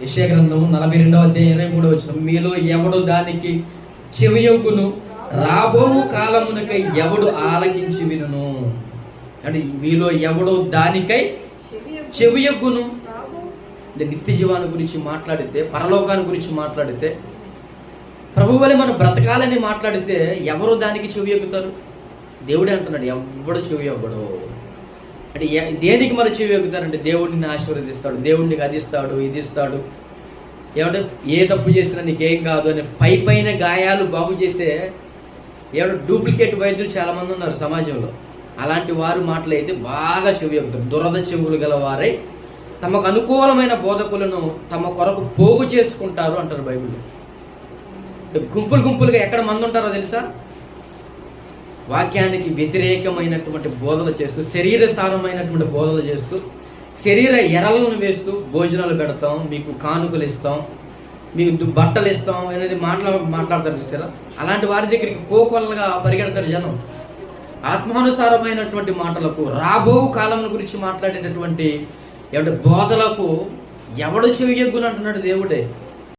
యెషయా గ్రంథము నలభై రెండవ అధ్యాయం ఇరవై మూడవ వచ్చిన మీలో ఎవడు దానికి చెవియొగ్గును రాబో కాలమునకై ఎవడు ఆలకించి వినును? అంటే మీలో ఎవడు దానికై చెవియొగ్గును అంటే నిత్య జీవాన్ని గురించి మాట్లాడితే పరలోకాన్ని గురించి మాట్లాడితే ప్రభు వలె మనం బ్రతకాలని మాట్లాడితే ఎవరు దానికి చెవి ఎగ్గుతారు దేవుడే అంటున్నాడు ఎవడు చెవి ఎవ్వడు అంటే దేనికి మరి చెవి ఎగ్గుతారంటే దేవుడిని ఆశీర్వదిస్తాడు దేవుడిని అది ఇస్తాడు ఇది ఇస్తాడు ఏ తప్పు చేసినా నీకేం కాదు అని పై పైన గాయాలు బాగు చేసే ఎవడు డూప్లికేట్ వైద్యులు చాలామంది ఉన్నారు సమాజంలో. అలాంటి వారు మాటలైతే బాగా చెవి ఎగ్గుతారు దురద చెవులు గల వారై తమకు అనుకూలమైన బోధకులను తమ కొరకు పోగు చేసుకుంటారు అంటారు బైబిల్లో. గుంపులు గుంపులుగా ఎక్కడ మంది ఉంటారో తెలుసా? వాక్యానికి వ్యతిరేకమైనటువంటి బోధలు చేస్తూ శరీర స్థానమైనటువంటి బోధలు చేస్తూ శరీర ఎరలను వేస్తూ భోజనాలు పెడతాం మీకు కానుకలు ఇస్తాం మీకు బట్టలు ఇస్తాం అనేది మాట్లా మాట్లాడతారు చూసారా? అలాంటి వారి దగ్గరికి కోకొల్లగా పరిగెడతారు జనం. ఆత్మానుసారమైనటువంటి మాటలకు రాబో కాలం గురించి మాట్లాడేటటువంటి ఎవరి బోధలకు ఎవడు చెవి అంటున్నాడు దేవుడే.